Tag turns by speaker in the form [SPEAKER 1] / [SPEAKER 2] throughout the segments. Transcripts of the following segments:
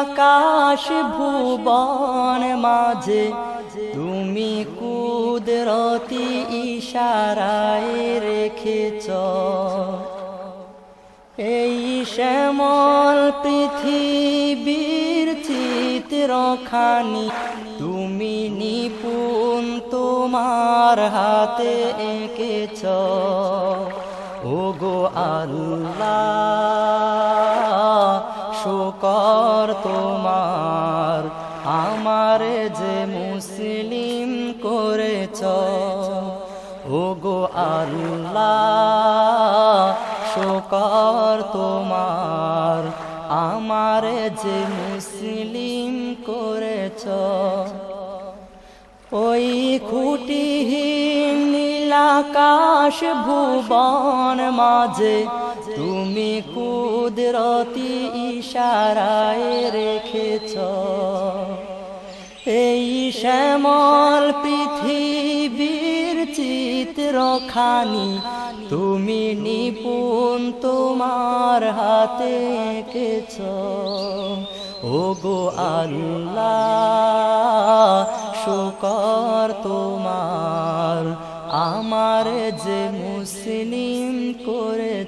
[SPEAKER 1] নীলাকাশ ভুবন মাঝে, তুমি কুদরতি ইশারায় রেখেছ। এই শ্যামল পৃথিবীর চিত্রখানি, তুমি নিপুণ তোমার হাতে এঁকেছ। ও গো আল্লাহ, শুকর তোমার, আমার যে মুসলিম করেছ। ও গো আল্লাহ, শুকর তোমার, আমার যে মুসলিম করেছ। ওই খুঁটিহীন নীলাকাশ ভুবন মাঝে তুমি কুদরতি ইশারায় রেখেছ। এই শ্যামল পৃথিবীর চিত্রখানি তুমি নিপুণ তোমার হাতে এঁকেছ। ও গো আল্লাহ, শুকর তোমার। আমার যে মুসলিম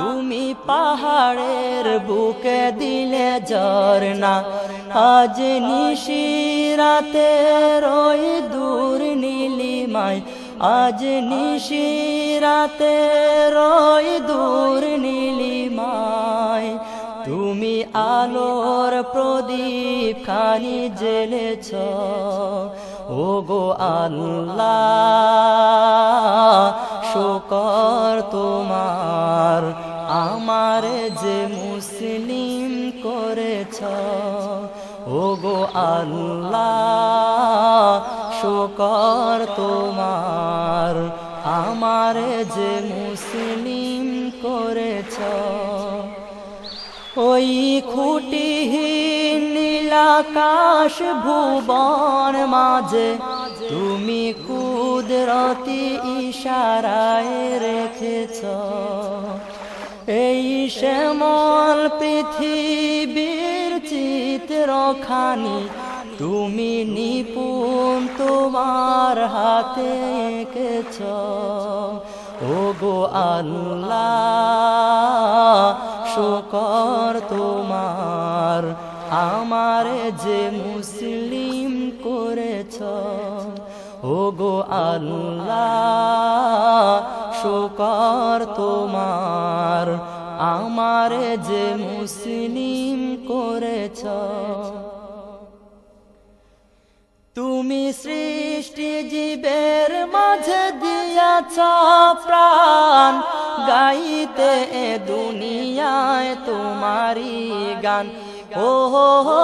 [SPEAKER 1] তুমি পাহাড়ের বুকে দিলে ঝরনা আজ নিশিরাতে রই দূর নীলিমায় আজ নিশিরাতে রই দূর নীলিমায় তুমি আলোর প্রদীপ খানি জেলেছ ও গো আল্লাহ আল্লাহ, শোকর তোমার। আমার যে মুসলিম করেছ, ওই খুঁটিহীন নীলাকাশ ভুবন মাঝে তুমি কুদরতি ইশারায় রেখেছ। এই শ্যামল পৃথিবীর চিত্রখানি তুমি নিপুণ তোমার হাতে এঁকেছ। ও গো আল্লাহ, শুকর তোমার, আমার যে মুসলিম করেছ। ও গো আল্লাহ, শুকর তোমার, আমার যে মুসলিম করেছ। তুমি সৃষ্টি জীবের মাঝে দিয়াছ প্রাণ। গাইতে এ দুনিয়ায় তোমারি গান। ও হো,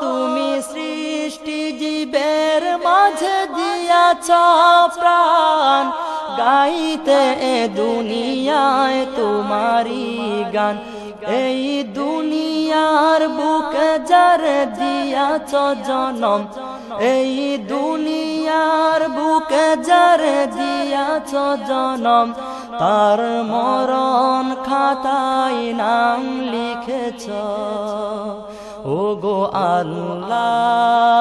[SPEAKER 1] তুমি সৃষ্টি জীবের মাঝে দিয়াছ প্রাণ। গাইতে এ দুনিয়ায় তোমারি গান। এই দুনিয়ার বুকে যার দিয়াছ জনম। এই দুনিয়ার বুকে যার দিয়াছ জনম। তার মরণ খাতায় নাম লিখেছ। ও গো আল্লাহ।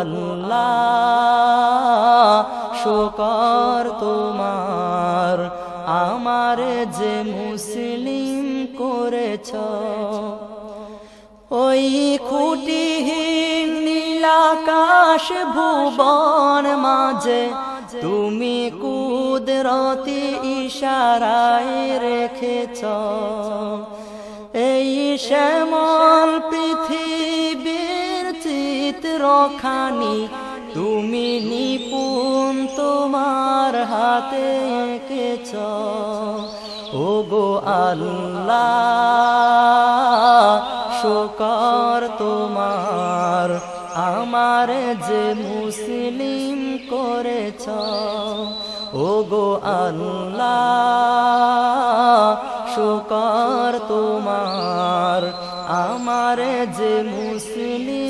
[SPEAKER 1] আল্লাহ, শুকর তোমার। আমার যে মুসলিম করেছ, ওই খুঁটিহীন নীলাকাশ ভুবন মাঝে তুমি কুদরতি ইশারায় রেখেছ। এই শ্যামল পৃথিবী চিত্রখানি তুমি নিপুণ তোমার হাতে এঁকেছ। ও গো আল্লাহ, শোকর তোমার, আমার যে মুসলিম করেছ। ও গো আল্লাহ, শোকর তোমার, আমার যে মুসলিম